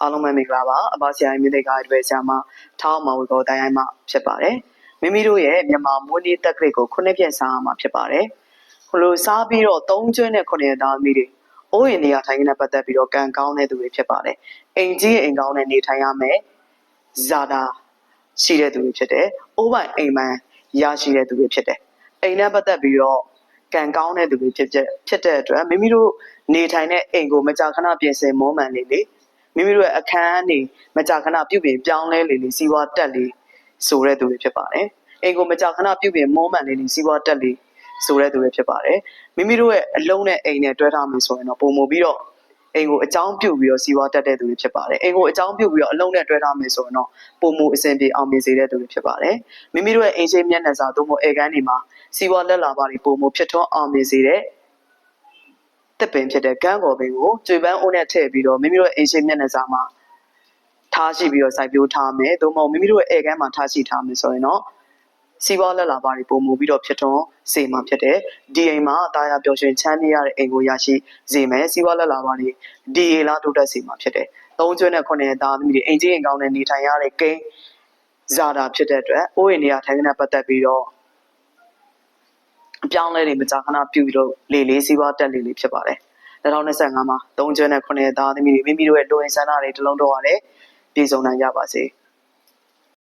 အားလုံးပဲမင်္ဂလာပါအဘဆရာမြင့်တဲ့ကားတွေဆရာမထောင်းမဝေကောတိုင်းတိုင်းမှဖြစ်ပါတယ်မိမိတို့ရဲ့မြန်မာမွေးနေ့တက်ကလေးကိုခုနှစ်ပြည့်စားရမှာဖြစ်ပါတယ်ခလို့စားပြီးတော့၃ကျွန်းနဲ့ခုနှစ်သားသမီးတွေအိုးရင်နေရာထိုင်နေတဲ့ပတ်သက်ပြီးတော့ကံကောင်းတဲ့သူတွေဖြစ်ပါတယ်အိမ်ကြီးအိမ်ကောင်းနဲ့နေထိုင်ရမယ်ဇာတာရှိတဲ့သူတွေဖြစ်တယ်အိုးပိုင်အိမ်မန်ရရှိတဲ့သူတွေဖြစ်တယ်အိမ်နဲ့ပတ်သက်ပြီးတော့ကံကောင်းတဲ့သူတွေဖြစ်တဲ့ဖြစ်တဲ့အတွက်မိမိတို့နေထိုင်တဲ့အိမ်ကိုမကြာခဏပြင်ဆင်မွမ်းမံနေလေ မိမိတို့ရဲ့အခန်းနေမကြာခဏပြုပြင်ပြောင်းလဲလေလေစီးပွားတက်လေဆိုတဲ့သူတွေဖြစ်ပါတယ်အိမ်ကိုမကြာခဏပြုပြင်မွမ်းမံလေလေစီးပွားတက်လေဆိုတဲ့သူတွေဖြစ်ပါတယ်မိမိတို့ရဲ့အလုံးနဲ့အိမ်နဲ့တွဲထားမယ်ဆိုရင်တော့ပုံမူပြီးတော့အိမ်ကိုအကြောင်းပြုပြီးတော့စီးပွားတက်တဲ့သူတွေဖြစ်ပါတယ်အိမ်ကိုအကြောင်းပြုပြီးတော့အလုံးနဲ့တွဲထားမယ်ဆိုရင်တော့ပုံမူအဆင်ပြေအောင်မြင်စေတဲ့သူတွေဖြစ်ပါတယ်မိမိတို့ရဲ့အိမ်ရှိမျက်နှာစာသို့မဟုတ်အေကန်းတွေမှာစီးပွားလက်လာပါတွေပုံမူဖြစ်ထွန်းအောင်မြင်စေတဲ့ တစ်ပင်ဖြစ်တဲ့ကန်းကော်ပင်ကိုကျွေပန်းအိုးနဲ့ထည့်ပြီးတော့မိမိတို့ရဲ့အိမ်ရှိမျက်နှာစာမှာထားရှိပြီးတော့စိုက်ပျိုးထားမယ်သို့မဟုတ်မိမိတို့ရဲ့အေကန်းမှာထားရှိထားမယ်ဆိုရင်တော့စီးပွားလက်လာပါတွေပုံမူပြီးတော့ဖြစ်ထွန်းစေမှာဖြစ်တဲ့ဒီအိမ်မှာအသားရပျော်ရွှင်ချမ်းမြေ့ရတဲ့အိမ်ကိုရရှိစေမယ်စီးပွားလက်လာပါတွေဒီအေလာတိုးတက်စေမှာဖြစ်တဲ့သုံးကျွန်းနဲ့ခုနှစ်သားသမီးတွေအိမ်ကြီးအိမ်ကောင်းနဲ့နေထိုင်ရတဲ့ကိန်းဇာတာဖြစ်တဲ့အတွက်အိုးအိမ်နေရာထိုင်ခဏပတ်သက်ပြီးတော့ အပြောင်းလဲတွေမကြာခဏပြုပြီးတော့လေလေးစီးပွားတက်လေလေးဖြစ်ပါတယ်2025မှာ3ကျွန်းနဲ့9သားသမီးတွေမိမိတို့ရဲ့လိုအင်ဆန္ဒတွေတလုံးတော့ရတယ်ပြည်စုံနိုင်ကြပါစေ။